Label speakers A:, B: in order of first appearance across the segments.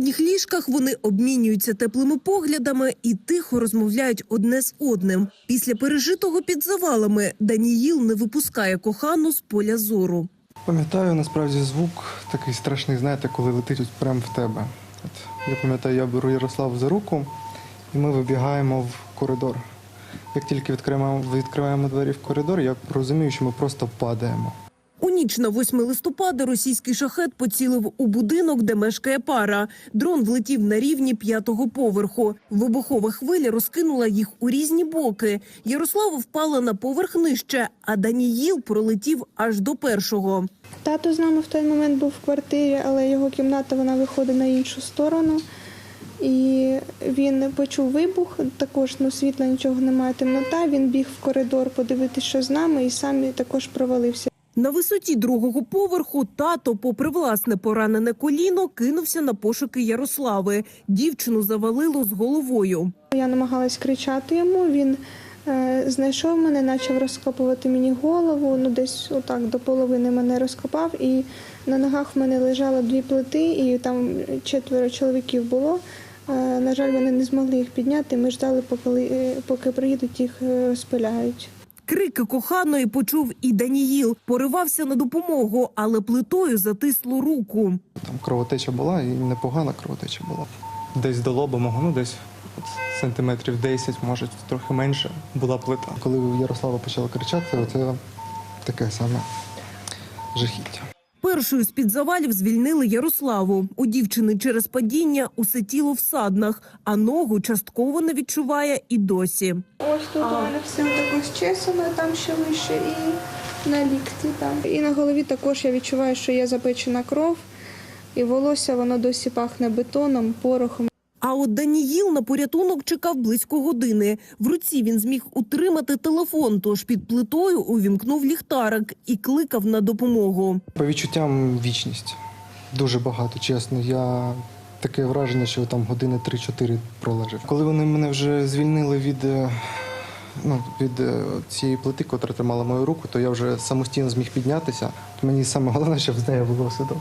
A: сусідніх ліжках вони обмінюються теплими поглядами і тихо розмовляють одне з одним. Після пережитого під завалами Даніїл не випускає кохану з поля зору.
B: Пам'ятаю насправді звук такий страшний, знаєте, коли летить прямо в тебе. От, я пам'ятаю, я беру Ярославу за руку, і ми вибігаємо в коридор. Як тільки відкриваємо, відкриваємо двері в коридор, я розумію, що ми просто падаємо.
A: Ніч на 8 листопада російський шахет поцілив у будинок, де мешкає пара. Дрон влетів на рівні п'ятого поверху. Вибухова хвиля розкинула їх у різні боки. Ярослава впала на поверх нижче, а Даніїл пролетів аж до першого.
C: Тато з нами в той момент був в квартирі, але його кімната вона виходить на іншу сторону. І він почув вибух, також ну, світла нічого немає, темнота. Він біг в коридор подивитися, що з нами, і сам також провалився.
A: На висоті другого поверху тато, попри власне поранене коліно, кинувся на пошуки Ярослави. Дівчину завалило з головою.
C: Я намагалась кричати йому. Він е, знайшов мене, почав розкопувати мені голову. Ну, десь отак до половини мене розкопав, і на ногах в мене лежало дві плити, і там четверо чоловіків було. Е, на жаль, вони не змогли їх підняти. Ми ждали, поки, е, поки приїдуть, їх е, розпиляють.
A: Крики коханої почув і Даніїл. Поривався на допомогу, але плитою затисло руку.
B: Там кровотеча була і непогана кровотеча була. Десь до лоба мого, ну десь сантиметрів 10, може трохи менше, була плита. Коли Ярослава почала кричати, це таке саме жахіття.
A: Першою з-під завалів звільнили Ярославу. У дівчини через падіння усе тіло в саднах, а ногу частково не відчуває і досі.
C: Ось тут у мене все також чесано, там ще вище, і на лікті там. І на голові також я відчуваю, що є запечена кров, і волосся воно досі пахне бетоном, порохом.
A: А от Даніїл на порятунок чекав близько години. В руці він зміг утримати телефон, тож під плитою увімкнув ліхтарик і кликав на допомогу.
B: По відчуттям вічність. Дуже багато, чесно. Я таке враження, що там години 3-4 пролежав. Коли вони мене вже звільнили від, е, ну, від е, цієї плити, котра тримала мою руку, то я вже самостійно зміг піднятися. Мені саме головне, щоб з нею було все добре.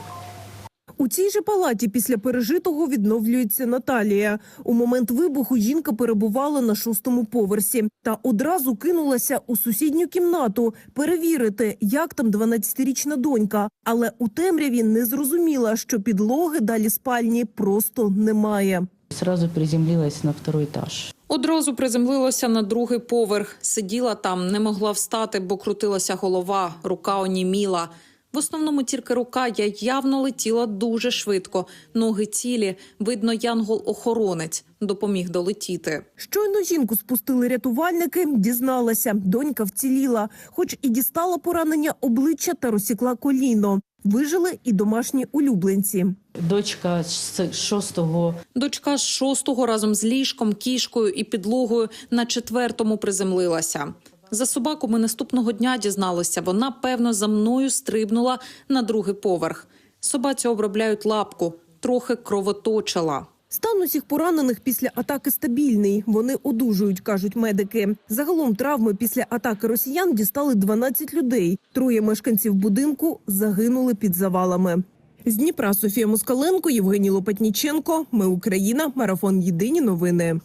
A: У цій же палаті після пережитого відновлюється Наталія. У момент вибуху жінка перебувала на шостому поверсі та одразу кинулася у сусідню кімнату перевірити, як там 12-річна донька. Але у темряві не зрозуміла, що підлоги далі спальні просто немає.
D: Сразу приземлилась на второй этаж.
E: Одразу приземлилася на другий поверх. Сиділа там, не могла встати, бо крутилася голова, рука оніміла. В основному тільки рука я явно летіла дуже швидко. Ноги цілі, видно, янгол-охоронець допоміг долетіти.
A: Щойно жінку спустили рятувальники, дізналася, донька вціліла, хоч і дістала поранення обличчя та розсікла коліно. Вижили і домашні улюбленці.
D: Дочка з шостого
E: Дочка з шостого разом з ліжком, кішкою і підлогою на четвертому приземлилася. За собаку ми наступного дня дізналися. Вона, певно, за мною стрибнула на другий поверх. Собаці обробляють лапку, трохи кровоточила.
A: Стан усіх поранених після атаки стабільний. Вони одужують, кажуть медики. Загалом травми після атаки росіян дістали 12 людей. Троє мешканців будинку загинули під завалами. З Дніпра Софія Москаленко, Євгеній Лопатніченко. Ми Україна. Марафон Єдині новини.